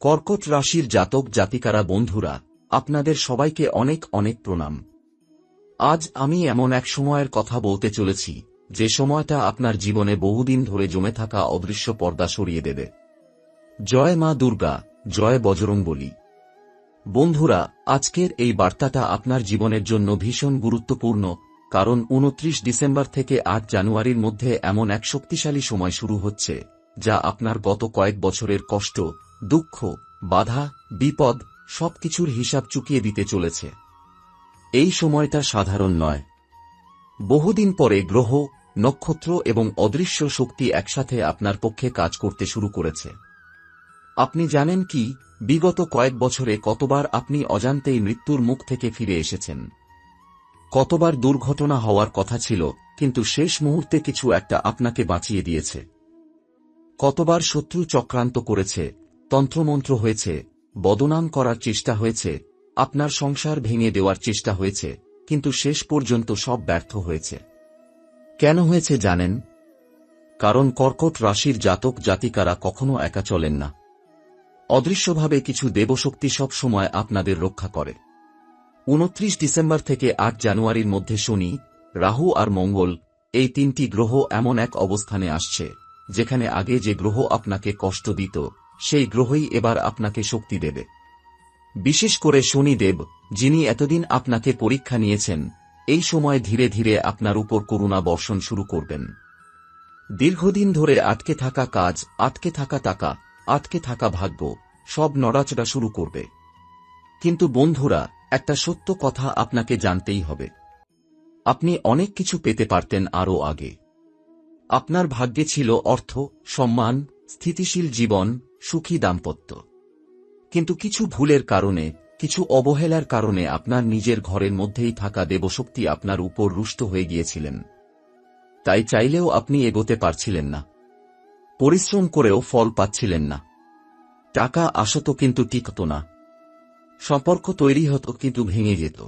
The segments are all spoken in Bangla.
কর্কট রাশির জাতক জাতিকারা বন্ধুরা, আপনাদের সবাইকে অনেক অনেক প্রণাম। আজ আমি এমন এক সময়ের কথা বলতে চলেছি, যে সময়টা আপনার জীবনে বহুদিন ধরে জমে থাকা অদৃশ্য পর্দা সরিয়ে দেবে। জয় মা দুর্গা, জয় বজরং বলি বন্ধুরা, আজকের এই বার্তাটা আপনার জীবনের জন্য ভীষণ গুরুত্বপূর্ণ, কারণ উনত্রিশ ডিসেম্বর থেকে আট জানুয়ারির মধ্যে এমন এক শক্তিশালী সময় শুরু হচ্ছে, যা আপনার গত কয়েক বছরের কষ্ট দুঃখ, বাধা, বিপদ সবকিছুর হিসাব চুকিয়ে দিতে চলেছে। এই সময়টা সাধারণ নয়। বহুদিন পরে গ্রহ, নক্ষত্র এবং অদৃশ্য শক্তি একসাথে আপনার পক্ষে কাজ করতে শুরু করেছে। আপনি জানেন কি, বিগত কয়েক বছরে কতবার আপনি অজান্তেই মৃত্যুর মুখ থেকে ফিরে এসেছেন। কতবার দুর্ঘটনা হওয়ার কথা ছিল, কিন্তু শেষ মুহূর্তে কিছু একটা আপনাকে বাঁচিয়ে দিয়েছে। কতবার শত্রু চক্রান্ত করেছে তন্ত্রমন্ত্র হয়েছে, বদনাম করার চেষ্টা হয়েছে, আপনার সংসার ভেঙে দেওয়ার চেষ্টা হয়েছে, কিন্তু শেষ পর্যন্ত সব ব্যর্থ হয়েছে। কেন হয়েছে জানেন? কারণ কর্কট রাশির জাতক জাতিকারা কখনো একা চলেন না। অদৃশ্যভাবে কিছু দেবশক্তি সব সময় আপনাদের রক্ষা করে। উনত্রিশ ডিসেম্বর থেকে আট জানুয়ারির মধ্যে শনি, রাহু আর মঙ্গল, এই তিনটি গ্রহ এমন এক অবস্থানে আসছে, যেখানে আগে যে গ্রহ আপনাকে কষ্ট দিত সেই গ্রহই এবার আপনাকে শক্তি দেবে। বিশেষ করে শনিদেব, যিনি এতদিন আপনাকে পরীক্ষা নিয়েছেন, এই সময় ধীরে ধীরে আপনার উপর করুণা বর্ষণ শুরু করবেন। দীর্ঘদিন ধরে আটকে থাকা কাজ, আটকে থাকা টাকা, আটকে থাকা ভাগ্য, সব নড়াচড়া শুরু করবে। কিন্তু বন্ধুরা, একটা সত্য কথা আপনাকে জানতেই হবে। আপনি অনেক কিছু পেতে পারতেন আরও আগে। আপনার ভাগ্যে ছিল অর্থ, সম্মান, স্থিতিশীল জীবন সুখী দাম্পত্য। কিন্তু কিছু ভুলের কারণে, কিছু অবহেলার কারণে আপনার নিজের ঘরের মধ্যেই থাকা দেবশক্তি আপনার উপর রুষ্ট হয়ে গিয়েছিলেন। তাই চাইলেও আপনি এগোতে পারছিলেন না। পরিশ্রম করেও ফল পাচ্ছিলেন না। টাকা আসত কিন্তু টিকত না। সম্পর্ক তৈরি হতো কিন্তু ভেঙে যেত।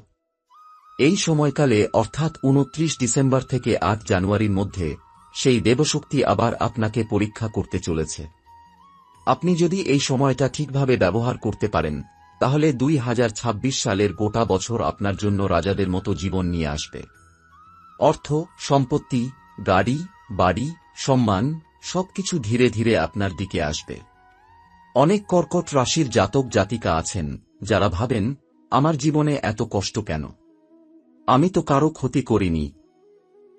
এই সময়কালে, অর্থাৎ উনত্রিশ ডিসেম্বর থেকে আট জানুয়ারির মধ্যে, সেই দেবশক্তি আবার আপনাকে পরীক্ষা করতে চলেছে। আপনি যদি এই সময়টা ঠিকভাবে ব্যবহার করতে পারেন, তাহলে দুই হাজার ছাব্বিশ সালের গোটা বছর আপনার জন্য রাজাদের মতো জীবন নিয়ে আসবে। অর্থ, সম্পত্তি, গাড়ি, বাড়ি, সম্মান, সবকিছু ধীরে ধীরে আপনার দিকে আসবে। অনেক কর্কট রাশির জাতক জাতিকা আছেন, যারা ভাবেন, আমার জীবনে এত কষ্ট কেন? আমি তো কারও ক্ষতি করিনি।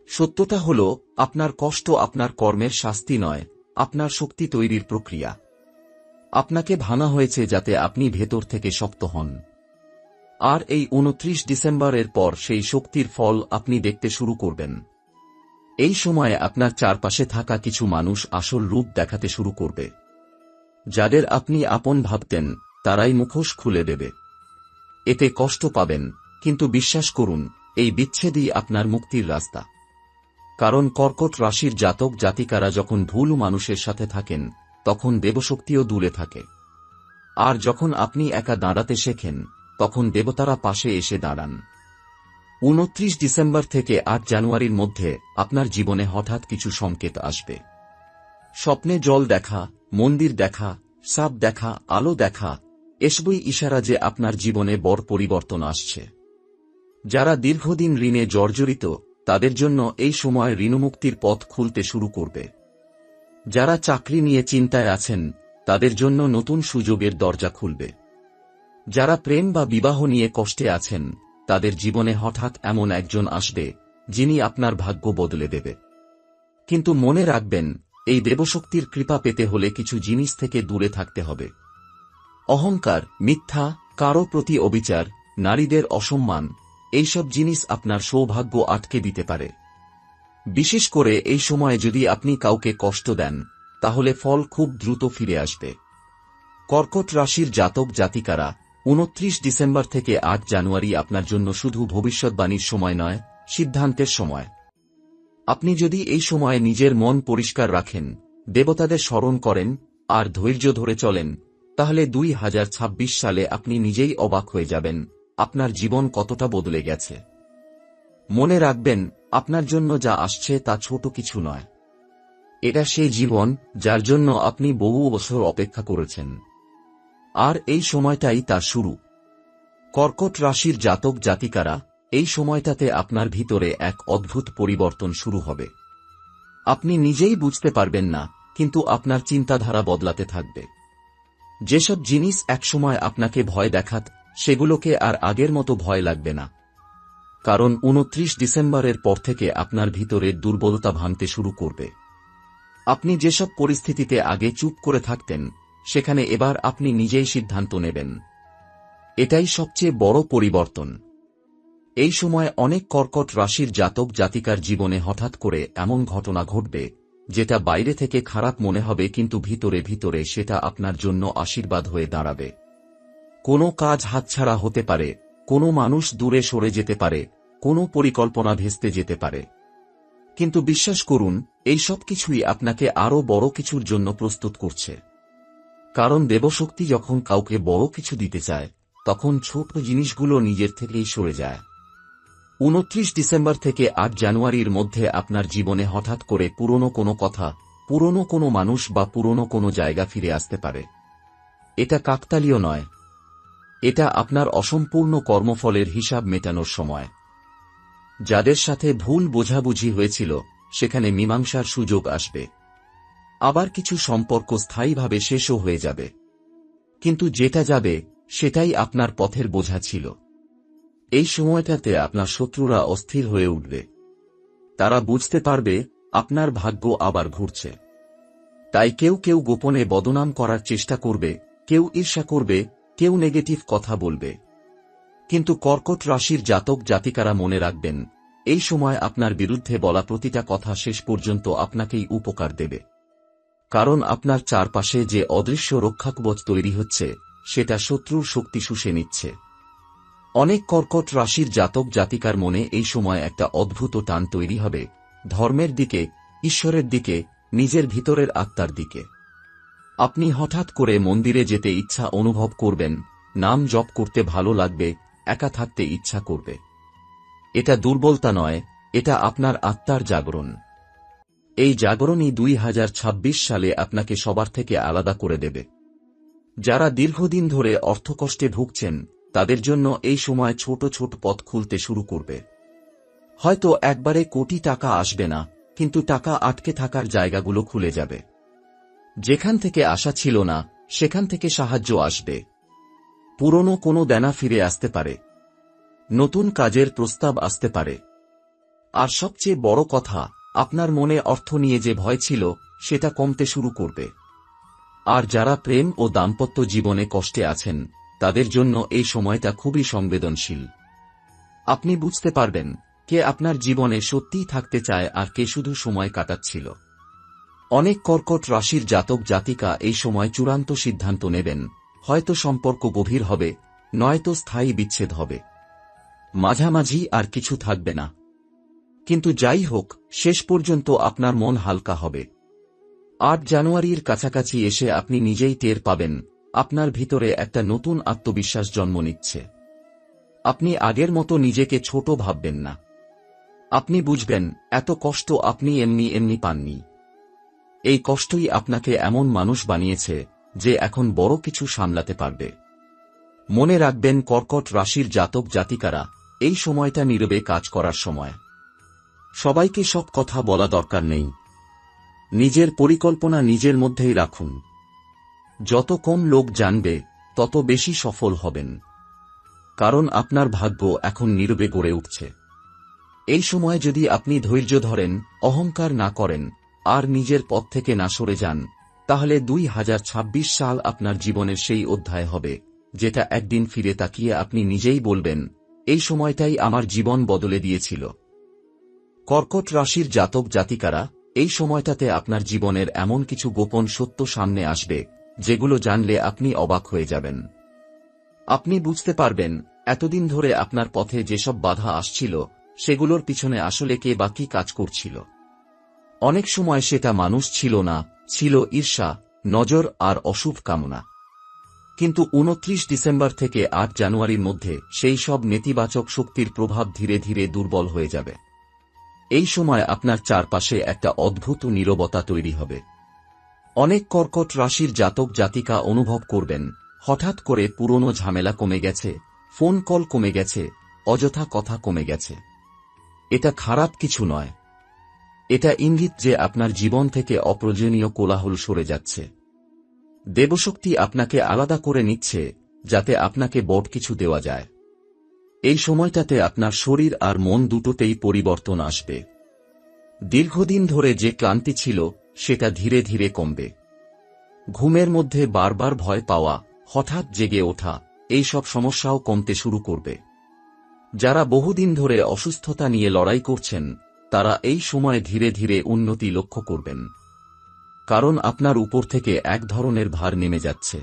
সত্যতা হল, আপনার কষ্ট আপনার কর্মের শাস্তি নয়, আপনার শক্তি তৈরির প্রক্রিয়া। আপনাকে ভানা হয়েছে যাতে আপনি ভেতর থেকে শক্ত হন। আর এই উনত্রিশ ডিসেম্বরের পর সেই শক্তির ফল আপনি দেখতে শুরু করবেন। এই সময়ে আপনার চারপাশে থাকা কিছু মানুষ আসল রূপ দেখাতে শুরু করবে। যাদের আপনি আপন ভাবতেন, তারাই মুখোশ খুলে দেবে। এতে কষ্ট পাবেন, কিন্তু বিশ্বাস করুন, এই বিচ্ছেদই আপনার মুক্তির রাস্তা। কারণ কর্কট রাশির জাতক জাতিকারা যখন ভুল মানুষের সাথে থাকেন তখন দেবশক্তিও দূরে থাকে। আর যখন আপনি একা দাঁড়াতে শেখেন, তখন দেবতারা পাশে এসে দাঁড়ান। উনত্রিশ ডিসেম্বর থেকে আট জানুয়ারির মধ্যে আপনার জীবনে হঠাৎ কিছু সংকেত আসবে। স্বপ্নে জল দেখা, মন্দির দেখা, সাপ দেখা, আলো দেখা, এসবই ইশারা যে আপনার জীবনে বড় পরিবর্তন আসছে। যারা দীর্ঘদিন ঋণে জর্জরিত, তাদের জন্য এই সময় ঋণমুক্তির পথ খুলতে শুরু করবে। যারা চাকরি নিয়ে চিন্তায় আছেন, তাদের জন্য নতুন সুযোগের দরজা খুলবে। যারা প্রেম বা বিবাহ নিয়ে কষ্টে আছেন, তাদের জীবনে হঠাৎ এমন একজন আসবে, যিনি আপনার ভাগ্য বদলে দেবে। কিন্তু মনে রাখবেন, এই দেবশক্তির কৃপা পেতে হলে কিছু জিনিস থেকে দূরে থাকতে হবে। অহংকার, মিথ্যা, কারও প্রতি অবিচার, নারীদের অসম্মান, এইসব জিনিস আপনার সৌভাগ্য আটকে দিতে পারে। বিশেষ করে এই সময়ে যদি আপনি কাউকে কষ্ট দেন, তাহলে ফল খুব দ্রুত ফিরে আসবে। কর্কট রাশির জাতক জাতিকারা, উনত্রিশ ডিসেম্বর থেকে আট জানুয়ারি আপনার জন্য শুধু ভবিষ্যৎবাণীর সময় নয়, সিদ্ধান্তের সময়। আপনি যদি এই সময়ে নিজের মন পরিষ্কার রাখেন, দেবতাদের স্মরণ করেন, আর ধৈর্য ধরে চলেন, তাহলে দুই হাজার ছাব্বিশ সালে আপনি নিজেই অবাক হয়ে যাবেন, আপনার জীবন কতটা বদলে গেছে। মনে রাখবেন, আপনার জন্য যা আসছে তা ছোট কিছু নয়। এটা সেই জীবন যার জন্য আপনি বহু বছর অপেক্ষা করেছেন। আর এই সময়টাই তার শুরু। কর্কট রাশির জাতক জাতিকারা, এই সময়টাতে আপনার ভিতরে এক অদ্ভুত পরিবর্তন শুরু হবে। আপনি নিজেই বুঝতে পারবেন না, কিন্তু আপনার চিন্তাধারা বদলাতে থাকবে। যেসব জিনিস একসময় আপনাকে ভয় দেখাত, সেগুলোকে আর আগের মতো ভয় লাগবে না। কারণ উনত্রিশ ডিসেম্বরের পর থেকে আপনার ভিতরে দুর্বলতা ভাঙতে শুরু করবে। আপনি যেসব পরিস্থিতিতে আগে চুপ করে থাকতেন, সেখানে এবার আপনি নিজেই সিদ্ধান্ত নেবেন। এটাই সবচেয়ে বড় পরিবর্তন। এই সময় অনেক কর্কট রাশির জাতক জাতিকার জীবনে হঠাৎ করে এমন ঘটনা ঘটবে, যেটা বাইরে থেকে খারাপ মনে হবে কিন্তু ভিতরে ভিতরে সেটা আপনার জন্য আশীর্বাদ হয়ে দাঁড়াবে। কোনো কাজ হাতছাড়া হতে পারে কোনো মানুষ দূরে সরে যেতে পারে, কোনো পরিকল্পনা ভেস্তে যেতে পারে। কিন্তু বিশ্বাস করুন, এই সব কিছুই আপনাকে আরও বড় কিছুর জন্য প্রস্তুত করছে। কারণ দেবশক্তি যখন কাউকে বড় কিছু দিতে চায়, তখন ছোট জিনিসগুলো নিজের থেকেই সরে যায়। উনত্রিশ ডিসেম্বর থেকে আট জানুয়ারির মধ্যে আপনার জীবনে হঠাৎ করে পুরনো কোনো কথা, পুরনো কোনো মানুষ বা পুরনো কোনো জায়গা ফিরে আসতে পারে। এটা কাকতালীয় নয় এটা আপনার অসম্পূর্ণ কর্মফলের হিসাব মেটানোর সময়। যাদের সাথে ভুল বোঝাবুঝি হয়েছিল, সেখানে মীমাংসার সুযোগ আসবে। আবার কিছু সম্পর্ক স্থায়ীভাবে শেষও হয়ে যাবে। কিন্তু যেটা যাবে, সেটাই আপনার পথের বোঝা ছিল। এই সময়টাতে আপনার শত্রুরা অস্থির হয়ে উঠবে। তারা বুঝতে পারবে, আপনার ভাগ্য আবার ঘুরছে। তাই কেউ কেউ গোপনে বদনাম করার চেষ্টা করবে, কেউ ঈর্ষা করবে কেউ নেগেটিভ কথা বলবে। কিন্তু কর্কট রাশির জাতক জাতিকারা মনে রাখবেন, এই সময় আপনার বিরুদ্ধে বলা প্রতিটা কথা শেষ পর্যন্ত আপনাকেই উপকার দেবে। কারণ আপনার চারপাশে যে অদৃশ্য রক্ষাকবচ তৈরি হচ্ছে, সেটা শত্রুর শক্তি শুষে নিচ্ছে। অনেক কর্কট রাশির জাতক জাতিকার মনে এই সময় একটা অদ্ভুত টান তৈরি হবে, ধর্মের দিকে, ঈশ্বরের দিকে, নিজের ভিতরের আত্মার দিকে। আপনি হঠাৎ করে মন্দিরে যেতে ইচ্ছা অনুভব করবেন, নাম জপ করতে ভালো লাগবে, একা থাকতে ইচ্ছা করবে। এটা দুর্বলতা নয়, এটা আপনার আত্মার জাগরণ। এই জাগরণই দুই হাজার ছাব্বিশ সালে আপনাকে সবার থেকে আলাদা করে দেবে। যারা দীর্ঘদিন ধরে অর্থকষ্টে ভুগছেন, তাদের জন্য এই সময় ছোট ছোট পথ খুলতে শুরু করবে। হয়তো একবারে কোটি টাকা আসবে না, কিন্তু টাকা আটকে থাকার জায়গাগুলো খুলে যাবে। যেখান থেকে আশা ছিল না, সেখান থেকে সাহায্য আসবে। পুরনো কোনো দেনা ফিরে আসতে পারে। নতুন কাজের প্রস্তাব আসতে পারে। আর সবচেয়ে বড় কথা, আপনার মনে অর্থ নিয়ে যে ভয় ছিল, সেটা কমতে শুরু করবে। আর যারা প্রেম ও দাম্পত্য জীবনে কষ্টে আছেন, তাদের জন্য এই সময়টা খুবই সংবেদনশীল। আপনি বুঝতে পারবেন, কে আপনার জীবনে সত্যিই থাকতে চায় আর কে শুধু সময় কাটাচ্ছিল। অনেক কর্কট রাশির জাতক জাতিকা এই সময় চূড়ান্ত সিদ্ধান্ত নেবেন। হয়তো সম্পর্ক গভীর হবে, নয়তো স্থায়ী বিচ্ছেদ হবে। মাঝামাঝি আর কিছু থাকবে না। কিন্তু যাই হোক, শেষ পর্যন্ত আপনার মন হালকা হবে। আট জানুয়ারির কাছাকাছি এসে আপনি নিজেই টের পাবেন, আপনার ভিতরে একটা নতুন আত্মবিশ্বাস জন্ম নিচ্ছে। আপনি আগের মতো নিজেকে ছোট ভাববেন না। আপনি বুঝবেন, এত কষ্ট আপনি এমনি এমনি পাননি। এই কষ্টই আপনাকে এমন মানুষ বানিয়েছে যে এখন বড় কিছু সামলাতে পারবে। মনে রাখবেন কর্কট রাশির জাতক জাতিকারা এই সময়টা নীরবে কাজ করার সময়। সবাইকে সব কথা বলা দরকার নেই। নিজের পরিকল্পনা নিজের মধ্যেই রাখুন। যত কম লোক জানবে, তত বেশি সফল হবেন। কারণ আপনার ভাগ্য এখন নীরবে গড়ে উঠছে। এই সময় যদি আপনি ধৈর্য ধরেন, অহংকার না করেন আর নিজের পথ থেকে না সরে যান, তাহলে দুই হাজার ছাব্বিশ সাল আপনার জীবনের সেই অধ্যায় হবে, যেটা একদিন ফিরে তাকিয়ে আপনি নিজেই বলবেন, এই সময়টাই আমার জীবন বদলে দিয়েছিল। কর্কট রাশির জাতক জাতিকারা, এই সময়টাতে আপনার জীবনের এমন কিছু গোপন সত্য সামনে আসবে, যেগুলো জানলে আপনি অবাক হয়ে যাবেন। আপনি বুঝতে পারবেন, এতদিন ধরে আপনার পথে যেসব বাধা আসছিল, সেগুলোর পিছনে আসলে কে বা কি কাজ করছিল। অনেক সময় সেটা মানুষ ছিল না, ছিল ঈর্ষা, নজর আর অশুভ কামনা। কিন্তু উনত্রিশ ডিসেম্বর থেকে আট জানুয়ারির মধ্যে সেই সব নেতিবাচক শক্তির প্রভাব ধীরে ধীরে দুর্বল হয়ে যাবে। এই সময় আপনার চারপাশে একটা অদ্ভুত নীরবতা তৈরি হবে। অনেক কর্কট রাশির জাতক জাতিকা অনুভব করবেন, হঠাৎ করে পুরনো ঝামেলা কমে গেছে, ফোন কল কমে গেছে, অযথা কথা কমে গেছে। এটা খারাপ কিছু নয়। এটা ইঙ্গিত যে আপনার জীবন থেকে অপ্রয়োজনীয় কোলাহল সরে যাচ্ছে। দেবশক্তি আপনাকে আলাদা করে নিচ্ছে, যাতে আপনাকে বড় কিছু দেওয়া যায়। এই সময়টাতে আপনার শরীর আর মন দুটোতেই পরিবর্তন আসবে। দীর্ঘদিন ধরে যে ক্লান্তি ছিল, সেটা ধীরে ধীরে কমবে। ঘুমের মধ্যে বারবার ভয় পাওয়া, হঠাৎ জেগে ওঠা, এই সব সমস্যাও কমতে শুরু করবে। যারা বহুদিন ধরে অসুস্থতা নিয়ে লড়াই করছেন তারা এই সময় ধীরে ধীরে উন্নতি লক্ষ্য করবেন। কারণ আপনার উপর থেকে এক ধরনের ভার নেমে যাচ্ছে।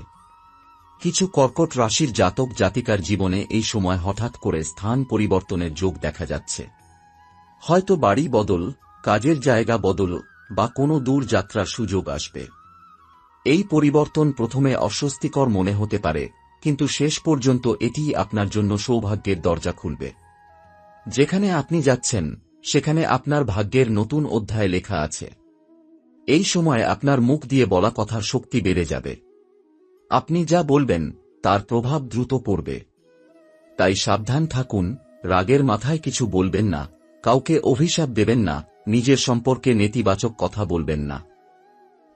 কিছু কর্কট রাশির জাতক জাতিকার জীবনে এই সময় হঠাৎ করে স্থান পরিবর্তনের যোগ দেখা যাচ্ছে। হয়তো বাড়ি বদল, কাজের জায়গা বদল, বা কোনো দূর যাত্রার সুযোগ আসবে। এই পরিবর্তন প্রথমে অস্বস্তিকর মনে হতে পারে, কিন্তু শেষ পর্যন্ত এটি আপনার জন্য সৌভাগ্যের দরজা খুলবে। যেখানে আপনি যাচ্ছেন সেখানে আপনার ভাগ্যের নতুন অধ্যায় লেখা আছে। এই সময় আপনার মুখ দিয়ে বলা কথার শক্তি বেড়ে যাবে। আপনি যা বলবেন, তার প্রভাব দ্রুত পড়বে। তাই সাবধান থাকুন, রাগের মাথায় কিছু বলবেন না, কাউকে অভিশাপ দেবেন না, নিজের সম্পর্কে নেতিবাচক কথা বলবেন না।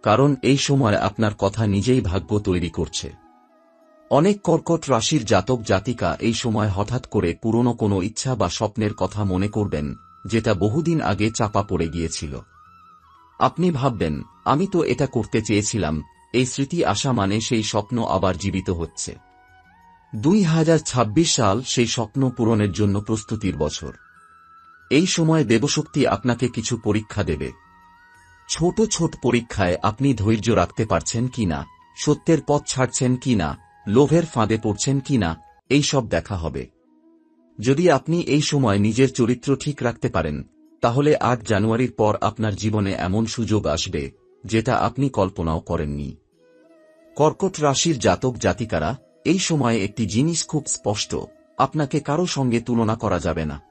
কারণ এই সময় আপনার কথা নিজেই ভাগ্য তৈরি করছে। অনেক কর্কট রাশির জাতক জাতিকা এই সময় হঠাৎ করে পুরনো কোনো ইচ্ছা বা স্বপ্নের কথা মনে করবেন যেটা বহুদিন আগে চাপা পড়ে গিয়েছিল। আপনি ভাববেন, আমি তো এটা করতে চেয়েছিলাম, এই স্মৃতি আসা মানে সেই স্বপ্ন আবার জীবিত হচ্ছে। দুই হাজার ছাব্বিশ সাল সেই স্বপ্ন পূরণের জন্য প্রস্তুতির বছর। এই সময় দেবশক্তি আপনাকে কিছু পরীক্ষা দেবে। ছোট ছোট পরীক্ষায় আপনি ধৈর্য রাখতে পারছেন কিনা, সত্যের পথ ছাড়ছেন কিনা, লোভের ফাঁদে পড়ছেন কিনা, এই সব দেখা হবে। যদি আপনি এই সময় নিজের চরিত্র ঠিক রাখতে পারেন, তাহলে আট জানুয়ারির পর আপনার জীবনে এমন সুযোগ আসবে, যেটা আপনি কল্পনাও করেননি। কর্কট রাশির জাতক জাতিকারা, এই সময়ে একটি জিনিস খুব স্পষ্ট, আপনাকে কারও সঙ্গে তুলনা করা যাবে না।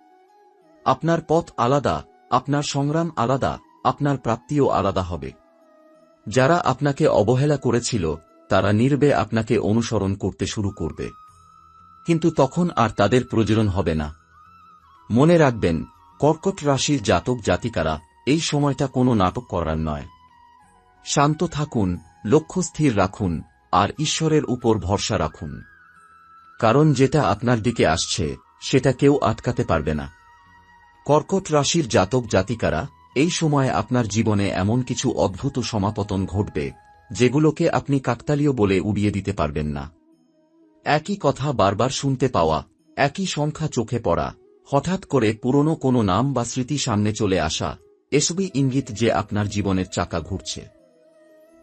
আপনার পথ আলাদা, আপনার সংগ্রাম আলাদা, আপনার প্রাপ্তিও আলাদা হবে। যারা আপনাকে অবহেলা করেছিল, তারা নির্বে আপনাকে অনুসরণ করতে শুরু করবে। কিন্তু তখন আর তাদের প্রজনন হবে না। মনে রাখবেন, কর্কট রাশির জাতক জাতিকারা এই সময়টা কোনো নাটক করার নয়। শান্ত থাকুন, লক্ষ্য স্থির রাখুন, আর ঈশ্বরের উপর ভরসা রাখুন। কারণ যেটা আপনার দিকে আসছে, সেটা কেউ আটকাতে পারবে না। কর্কট রাশির জাতক জাতিকারা, এই সময়ে আপনার জীবনে এমন কিছু অদ্ভুত সমাপতন ঘটবে, যেগুলোকে আপনি কাকতালীয় বলে উড়িয়ে দিতে পারবেন না। একই কথা বারবার শুনতে পাওয়া, একই সংখ্যা চোখে পড়া, হঠাৎ করে পুরনো কোনো নাম বা স্মৃতি সামনে চলে আসা, এসবই ইঙ্গিত যে আপনার জীবনের চাকা ঘুরছে।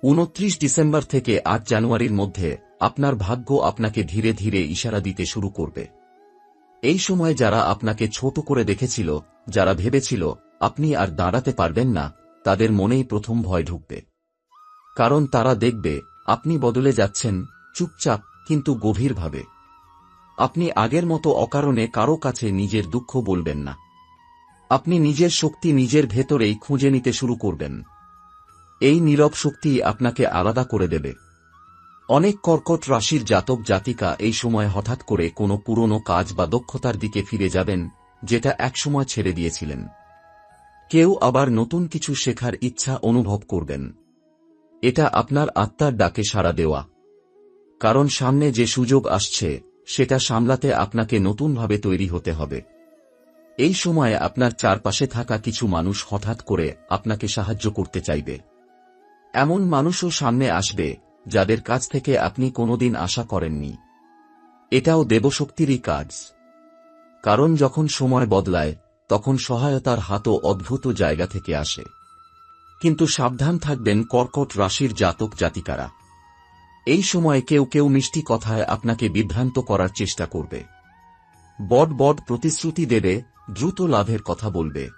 উনত্রিশ ডিসেম্বর থেকে আট জানুয়ারির মধ্যে আপনার ভাগ্য আপনাকে ধীরে ধীরে ইশারা দিতে শুরু করবে। এই সময় যারা আপনাকে ছোট করে দেখেছিল, যারা ভেবেছিল, আপনি আর দাঁড়াতে পারবেন না, তাদের মনেই প্রথম ভয় ঢুকবে। কারণ তারা দেখবে, আপনি বদলে যাচ্ছেন, চুপচাপ কিন্তু গভীরভাবে। আপনি আগের মতো অকারণে কারও কাছে নিজের দুঃখ বলবেন না। আপনি নিজের শক্তি নিজের ভেতরেই খুঁজে নিতে শুরু করবেন। এই নীরব শক্তি আপনাকে আলাদা করে দেবে। অনেক কর্কট রাশির জাতক জাতিকা এই সময় হঠাৎ করে কোনো পুরনো কাজ বা দক্ষতার দিকে ফিরে যাবেন, যেটা একসময় ছেড়ে দিয়েছিলেন। কেউ আবার নতুন কিছু শেখার ইচ্ছা অনুভব করবেন। এটা আপনার আত্মার ডাকে সাড়া দেওয়া। কারণ সামনে যে সুযোগ আসছে, সেটা সামলাতে আপনাকে নতুনভাবে তৈরি হতে হবে। এই সময়ে আপনার চারপাশে থাকা কিছু মানুষ হঠাৎ করে আপনাকে সাহায্য করতে চাইবে। এমন মানুষও সামনে আসবে, যাদের কাছ থেকে আপনি কোনোদিন আশা করেননি। এটাও দেবশক্তিরই কাজ। কারণ যখন সময় বদলায়, তখন সহায়তার হাতও অদ্ভুত জায়গা থেকে আসে। কিন্তু সাবধান থাকবেন কর্কট রাশির জাতক জাতিকারা এই সময় কেউ কেউ মিষ্টি কথায় আপনাকে বিভ্রান্ত করার চেষ্টা করবে। বড বড প্রতিশ্রুতি দেবে, দ্রুত লাভের কথা বলবে।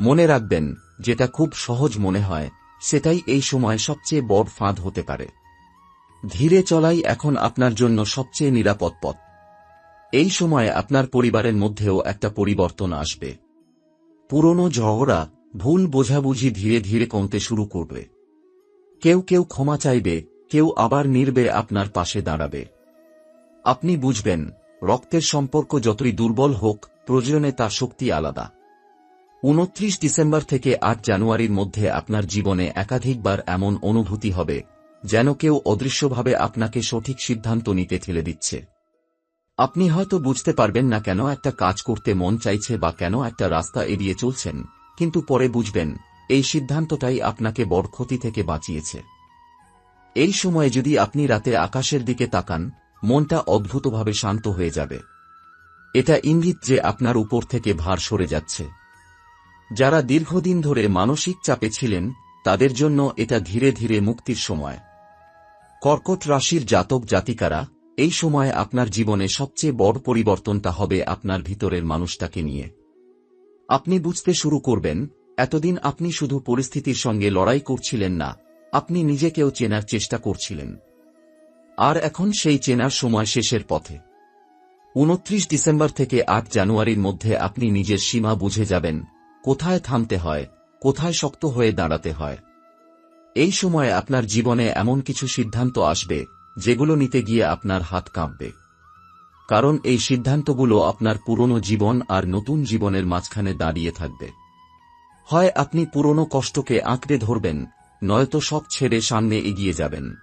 মনে রাখবেন, যেটা খুব সহজ মনে হয়, সেটাই এই সময় সবচেয়ে বড় ফাঁদ হতে পারে। ধীরে চলাই এখন আপনার জন্য সবচেয়ে নিরাপদ পথ। এই সময় আপনার পরিবারের মধ্যেও একটা পরিবর্তন আসবে। পুরনো ঝগড়া, ভুল বোঝাবুঝি ধীরে ধীরে কমতে শুরু করবে। কেউ কেউ ক্ষমা চাইবে কেউ আবার নির্বে আপনার পাশে দাঁড়াবে। আপনি বুঝবেন, রক্তের সম্পর্ক যতই দুর্বল হোক, প্রয়োজনে তার শক্তি আলাদা। উনত্রিশ ডিসেম্বর থেকে আট জানুয়ারির মধ্যে আপনার জীবনে একাধিকবার এমন অনুভূতি হবে, যেন কেউ অদৃশ্যভাবে আপনাকে সঠিক সিদ্ধান্ত নিতে ঠেলে দিচ্ছে। আপনি হয়তো বুঝতে পারবেন না কেন একটা কাজ করতে মন চাইছে বা কেন একটা রাস্তা এড়িয়ে চলছেন, কিন্তু পরে বুঝবেন, এই সিদ্ধান্তটাই আপনাকে বড় ক্ষতি থেকে বাঁচিয়েছে। এই সময়ে যদি আপনি রাতে আকাশের দিকে তাকান, মনটা অদ্ভুতভাবে শান্ত হয়ে যাবে। এটা ইঙ্গিত যে আপনার উপর থেকে ভার সরে যাচ্ছে। যারা দীর্ঘদিন ধরে মানসিক চাপে ছিলেন, তাদের জন্য এটা ধীরে ধীরে মুক্তির সময়। কর্কট রাশির জাতক জাতিকারা, এই সময় আপনার জীবনে সবচেয়ে বড় পরিবর্তনটা হবে আপনার ভিতরের মানুষটাকে নিয়ে। আপনি বুঝতে শুরু করবেন, এতদিন আপনি শুধু পরিস্থিতির সঙ্গে লড়াই করছিলেন না আপনি নিজেকেও চেনার চেষ্টা করছিলেন। আর এখন সেই চেনার সময় শেষের পথে। উনত্রিশ ডিসেম্বর থেকে আট জানুয়ারির মধ্যে আপনি নিজের সীমা বুঝে যাবেন, কোথায় থামতে হয়, কোথায় শক্ত হয়ে দাঁড়াতে হয়। এই সময় আপনার জীবনে এমন কিছু সিদ্ধান্ত আসবে, যেগুলো নিতে গিয়ে আপনার হাত কাঁপবে। কারণ এই সিদ্ধান্তগুলো আপনার পুরনো জীবন আর নতুন জীবনের মাঝখানে দাঁড়িয়ে থাকবে। হয় আপনি পুরনো কষ্টকে আঁকড়ে ধরবেন নয়তো সব ছেড়ে সামনে এগিয়ে যাবেন।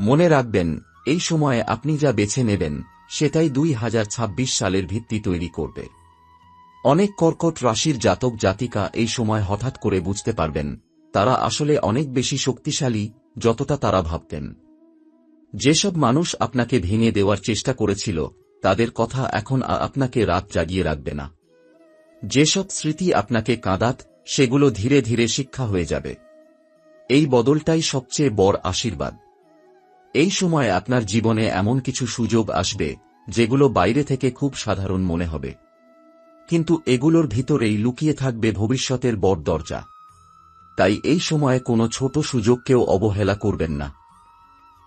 মনে রাখবেন, এই সময়ে আপনি যা বেছে নেবেন, সেটাই দুই হাজার ছাব্বিশ সালের ভিত্তি তৈরি করবে। অনেক কর্কট রাশির জাতক জাতিকা এই সময় হঠাৎ করে বুঝতে পারবেন, তারা আসলে অনেক বেশি শক্তিশালী, যতটা তারা ভাবতেন। যেসব মানুষ আপনাকে ভেঙে দেওয়ার চেষ্টা করেছিল, তাদের কথা এখন আপনাকে রাত জাগিয়ে রাখবে না। যেসব স্মৃতি আপনাকে কাঁদাত, সেগুলো ধীরে ধীরে শিক্ষা হয়ে যাবে। এই বদলটাই সবচেয়ে বড় আশীর্বাদ। এই সময় আপনার জীবনে এমন কিছু সুযোগ আসবে, যেগুলো বাইরে থেকে খুব সাধারণ মনে হবে। কিন্তু এগুলোর ভিতরেই লুকিয়ে থাকবে ভবিষ্যতের বড় দরজা। তাই এই সময়ে কোনো ছোট সুযোগকেও অবহেলা করবেন না।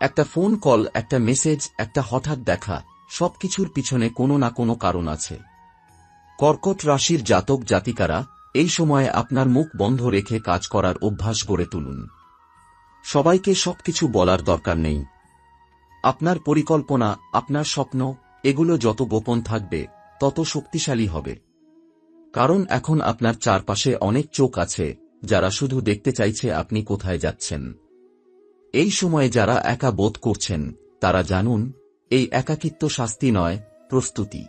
একটা ফোন কল, একটা মেসেজ, একটা হঠাৎ দেখা, সবকিছুর পিছনে কোনো না কোনো কারণ আছে। কর্কট রাশির জাতক জাতিকারা এই সময়ে আপনার মুখ বন্ধ রেখে কাজ করার অভ্যাস গড়ে তুলুন। সবাইকে সবকিছু বলার দরকার নেই। আপনার পরিকল্পনা, আপনার স্বপ্ন, এগুলো যত গোপন থাকবে, তত শক্তিশালী হবে। কারণ এখন আপনার চারপাশে অনেক চোখ আছে, যারা শুধু দেখতে চাইছে আপনি কোথায় যাচ্ছেন। এই সময়ে যারা একা বোধ করছেন, তারা জানুন, এই একাকিত্ব শাস্তি নয়, প্রস্তুতি।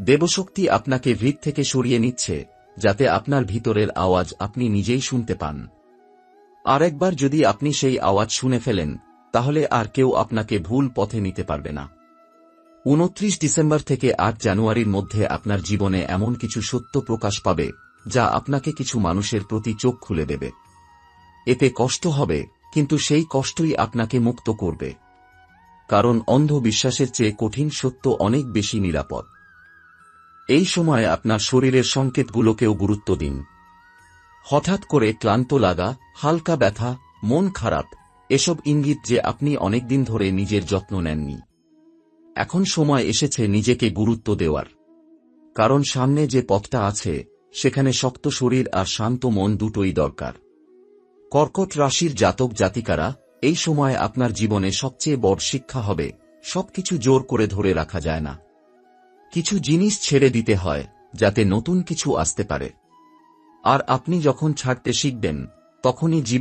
দেবশক্তি আপনাকে ভিত থেকে সরিয়ে নিচ্ছে, যাতে আপনার ভিতরের আওয়াজ আপনি নিজেই শুনতে পান। আরেকবার যদি আপনি সেই আওয়াজ শুনে ফেলেন, তাহলে আর কেউ আপনাকে ভুল পথে নিতে পারবে না। উনত্রিশ ডিসেম্বর থেকে আট জানুয়ারির মধ্যে আপনার জীবনে এমন কিছু সত্য প্রকাশ পাবে, যা আপনাকে কিছু মানুষের প্রতি চোখ খুলে দেবে। এতে কষ্ট হবে, কিন্তু সেই কষ্টই আপনাকে মুক্ত করবে। কারণ অন্ধ বিশ্বাসের চেয়ে কঠিন সত্য অনেক বেশি নিরাপদ। এই সময় আপনার শরীরের সংকেতগুলোকেও গুরুত্ব দিন। হঠাৎ করে ক্লান্ত লাগা, হালকা ব্যথা, মন খারাপ, এসব ইঙ্গিত যে আপনি অনেকদিন ধরে নিজের যত্ন নেননি। এখন সময় এসেছে নিজেকে গুরুত্ব দেওয়ার। কারণ সামনে যে পথটা আছে, সেখানে শক্ত শরীর আর শান্ত মন দুটোই দরকার। কর্কট রাশির জাতক জাতিকারা, এই সময় আপনার জীবনে সবচেয়ে বড় শিক্ষা হবে, সবকিছু জোর করে ধরে রাখা যায় না। কিছু জিনিস ছেড়ে দিতে হয়, যাতে নতুন কিছু আসতে পারে। আর আপনি যখন ছাড়তে শিখবেন তখনই জীবন